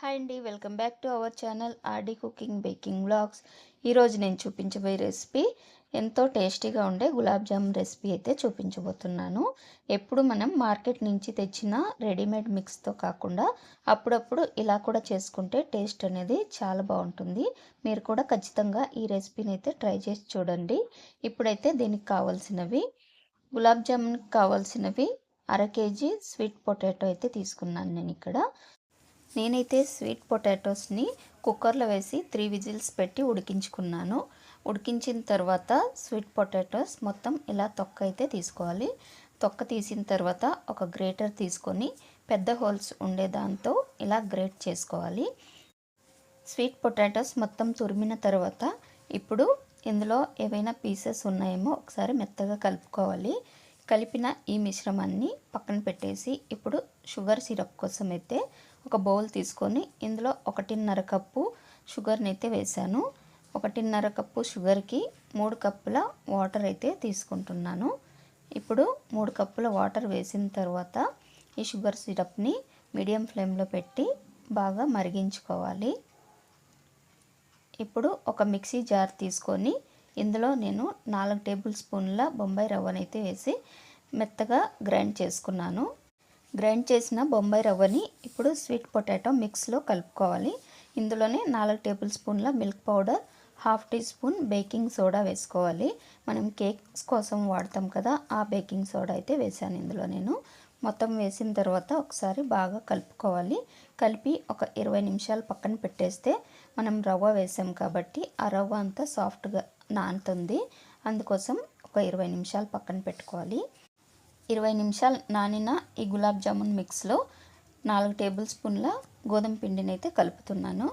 Hi అండి welcome back to our channel RD cooking baking blogs ఈరోజు నేను చూపించబోయే రెసిపీ ఎంతో టేస్టీగా ఉండే గులాబ్ జామ్ రెసిపీ అయితే చూపించబోతున్నాను. ఎప్పుడు మనం మార్కెట్ నుంచి తెచ్చిన రెడీమేడ్ మిక్స్తో కాకుండా అప్పుడప్పుడు ఇలా కూడా చేసుకుంటే టేస్ట్ అనేది చాలా బాగుంటుంది. మీరు కూడా ఖచ్చితంగా ఈ రెసిపీని అయితే ట్రై చేసి చూడండి. ఇప్పుడైతే దీనికి కావాల్సినవి గులాబ్ జామున్కి కావాల్సినవి అర కేజీ స్వీట్ పొటాటో అయితే తీసుకున్నాను నేను ఇక్కడ. నేనైతే స్వీట్ పొటాటోస్ని కుక్కర్లో వేసి త్రీ విజిల్స్ పెట్టి ఉడికించుకున్నాను. ఉడికించిన తర్వాత స్వీట్ పొటాటోస్ మొత్తం ఇలా తొక్క అయితే తీసుకోవాలి. తొక్క తీసిన తర్వాత ఒక గ్రేటర్ తీసుకొని పెద్ద హోల్స్ ఉండే దాంతో ఇలా గ్రేట్ చేసుకోవాలి. స్వీట్ పొటాటోస్ మొత్తం తురిమిన తర్వాత ఇప్పుడు ఇందులో ఏవైనా పీసెస్ ఉన్నాయేమో ఒకసారి మెత్తగా కలుపుకోవాలి. కలిపిన ఈ మిశ్రమాన్ని పక్కన పెట్టేసి ఇప్పుడు షుగర్ సిరప్ కోసం అయితే ఒక బౌల్ తీసుకొని ఇందులో ఒకటిన్నర కప్పు షుగర్ని అయితే వేశాను. ఒకటిన్నర కప్పు షుగర్కి మూడు కప్పుల వాటర్ అయితే తీసుకుంటున్నాను. ఇప్పుడు మూడు కప్పుల వాటర్ వేసిన తర్వాత ఈ షుగర్ సిరప్ని మీడియం ఫ్లేమ్లో పెట్టి బాగా మరిగించుకోవాలి. ఇప్పుడు ఒక మిక్సీ జార్ తీసుకొని ఇందులో నేను నాలుగు టేబుల్ స్పూన్ల బొంబాయి రవ్వనైతే వేసి మెత్తగా గ్రైండ్ చేసుకున్నాను. గ్రైండ్ చేసిన బొంబాయి రవ్వని ఇప్పుడు స్వీట్ పొటాటో మిక్స్లో కలుపుకోవాలి. ఇందులోనే నాలుగు టేబుల్ స్పూన్ల milk powder half teaspoon baking soda వేసుకోవాలి. మనం కేక్స్ కోసం వాడతాం కదా ఆ బేకింగ్ సోడా అయితే వేసాను ఇందులో నేను. మొత్తం వేసిన తర్వాత ఒకసారి బాగా కలుపుకోవాలి. కలిపి ఒక ఇరవై నిమిషాలు పక్కన పెట్టేస్తే మనం రవ్వ వేసాం కాబట్టి ఆ రవ్వ అంతా సాఫ్ట్గా నానుతుంది. అందుకోసం ఒక ఇరవై నిమిషాలు పక్కన పెట్టుకోవాలి. ఇరవై నిమిషాలు నానిన ఈ గులాబ్ జామున్ మిక్స్లో నాలుగు టేబుల్ స్పూన్ల గోధుమ పిండిని అయితే కలుపుతున్నాను.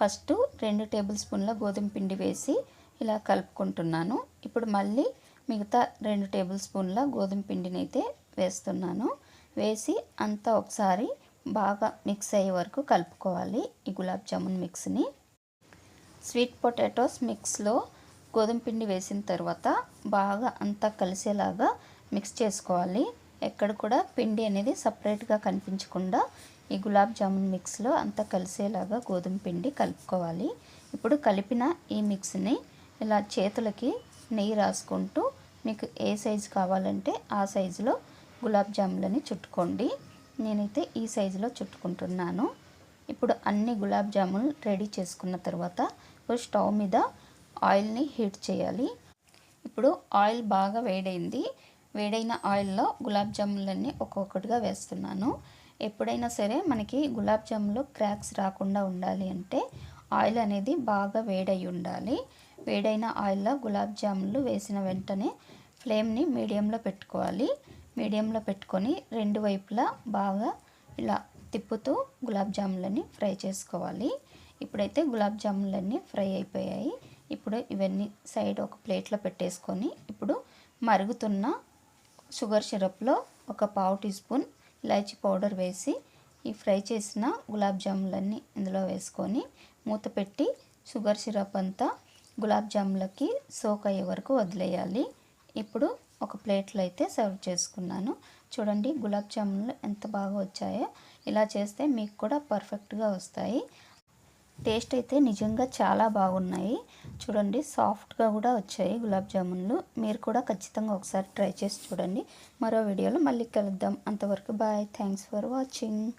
ఫస్ట్ రెండు టేబుల్ స్పూన్ల గోధుమ పిండి వేసి ఇలా కలుపుకుంటున్నాను. ఇప్పుడు మళ్ళీ మిగతా రెండు టేబుల్ స్పూన్ల గోధుమ పిండిని అయితే వేస్తున్నాను. వేసి అంతా ఒకసారి బాగా మిక్స్ అయ్యే వరకు కలుపుకోవాలి ఈ గులాబ్ జామున్ మిక్స్ని. స్వీట్ పొటాటోస్ మిక్స్లో గోధుమ పిండి వేసిన తర్వాత బాగా అంతా కలిసేలాగా మిక్స్ చేసుకోవాలి. ఎక్కడ కూడా పిండి అనేది సపరేట్గా కనిపించకుండా ఈ గులాబ్ జామున్ మిక్స్లో అంతా కలిసేలాగా గోధుమ పిండి కలుపుకోవాలి. ఇప్పుడు కలిపిన ఈ మిక్స్ని ఇలా చేతులకి నెయ్యి రాసుకుంటూ మీకు ఏ సైజు కావాలంటే ఆ సైజులో గులాబ్ జాములని చుట్టుకోండి. నేనైతే ఈ సైజులో చుట్టుకుంటున్నాను. ఇప్పుడు అన్ని గులాబ్ జామున్ రెడీ చేసుకున్న తర్వాత స్టవ్ మీద ఆయిల్ని హీట్ చేయాలి. ఇప్పుడు ఆయిల్ బాగా వేడైంది. వేడైన ఆయిల్లో గులాబ్ జామున్లన్నీ ఒక్కొక్కటిగా వేస్తున్నాను. ఎప్పుడైనా సరే మనకి గులాబ్ జాములు క్రాక్స్ రాకుండా ఉండాలి అంటే ఆయిల్ అనేది బాగా వేడై ఉండాలి. వేడైన ఆయిల్లో గులాబ్ జాములు వేసిన వెంటనే ఫ్లేమ్ని మీడియంలో పెట్టుకోవాలి. మీడియంలో పెట్టుకొని రెండు వైపులా బాగా ఇలా తిప్పుతూ గులాబ్ జాములన్నీ ఫ్రై చేసుకోవాలి. ఇప్పుడైతే గులాబ్ జామున్లన్నీ ఫ్రై అయిపోయాయి. ఇప్పుడు ఇవన్నీ సైడ్ ఒక ప్లేట్లో పెట్టేసుకొని ఇప్పుడు మరుగుతున్న షుగర్ సిరప్లో ఒక పావు టీ స్పూన్ ఇలాచీ పౌడర్ వేసి ఈ ఫ్రై చేసిన గులాబ్ జాములన్నీ ఇందులో వేసుకొని మూత పెట్టి షుగర్ సిరప్ అంతా గులాబ్ జాములకి సోక్ అయ్యే వరకు వదిలేయాలి. ఇప్పుడు ఒక ప్లేట్లో అయితే సర్వ్ చేసుకున్నాను. చూడండి గులాబ్ జామున్లు ఎంత బాగా వచ్చాయో. ఇలా చేస్తే మీకు కూడా పర్ఫెక్ట్గా వస్తాయి. టేస్ట్ అయితే నిజంగా చాలా బాగున్నాయి. చూడండి సాఫ్ట్గా కూడా వచ్చాయి గులాబ్ జామున్లు. మీరు కూడా ఖచ్చితంగా ఒకసారి ట్రై చేసి చూడండి. మరో వీడియోలో మళ్ళీ కలుద్దాం. అంతవరకు బాయ్. Thanks for watching.